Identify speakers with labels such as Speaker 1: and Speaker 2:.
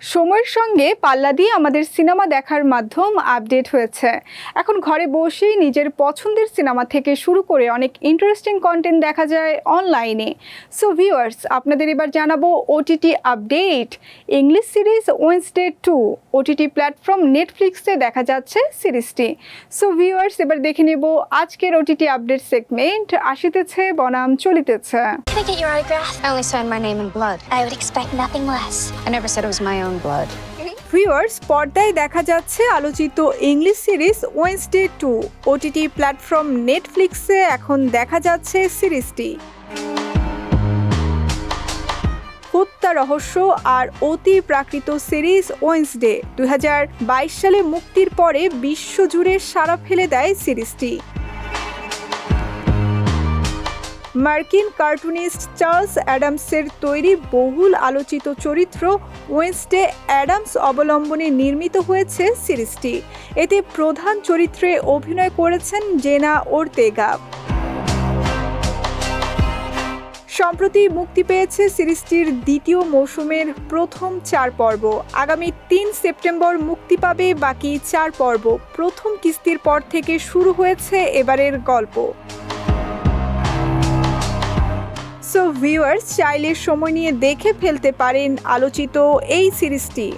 Speaker 1: সময়ের সঙ্গে পাল্লা দিয়ে আমাদের সিনেমা দেখার মাধ্যম আপডেট হয়েছে। এখন ঘরে বসেই নিজের পছন্দের সিনেমা থেকে শুরু করে অনেক ইন্টারেস্টিং কন্টেন্ট দেখা যায় অনলাইনে সো ভিউয়ার্স আপনাদের এবার জানাব OTT update English series Wednesday two OTT platform নেটফ্লিক্সে দেখা যাচ্ছে সিরিজটি। সো ভিউয়ার্স এবার দেখে নেব আজকের ওটিটি আপডেট সেগমেন্ট আসিতেছে বনাম চলিতেছে।
Speaker 2: Can I get your autograph? I only signed my name in blood. I would expect nothing less. I never said it was my own. Blood.
Speaker 1: Viewers, পর্দায় দেখা যাচ্ছে আলোচিত English series Wednesday two OTT platform নেটফ্লিক্সে এখন দেখা যাচ্ছে সিরিজটি। হত্যা রহস্য আর অতি প্রাকৃত সিরিজ ওয়েন্সডে দুই হাজার বাইশ সালে মুক্তির পরে বিশ্বজুড়ে সাড়া ফেলে দেয় সিরিজটি। মার্কিন কার্টুনিস্ট চার্লস অ্যাডামসের তৈরি বহুল আলোচিত চরিত্র ওয়েন্সডে অ্যাডামস অবলম্বনে নির্মিত হয়েছে সিরিজটি। এতে প্রধান চরিত্রে অভিনয় করেছেন জেনা ওরতেগা। সম্প্রতি মুক্তি পেয়েছে সিরিজটির দ্বিতীয় মৌসুমের প্রথম চার পর্ব। আগামী তিন সেপ্টেম্বর মুক্তি পাবে বাকি চার পর্ব। প্রথম কিস্তির পর থেকে শুরু হয়েছে এবারের গল্প। সো ভিউয়ার্স চাইলে সময় নিয়ে দেখে ফেলতে পারেন আলোচিত এই সিরিজটি।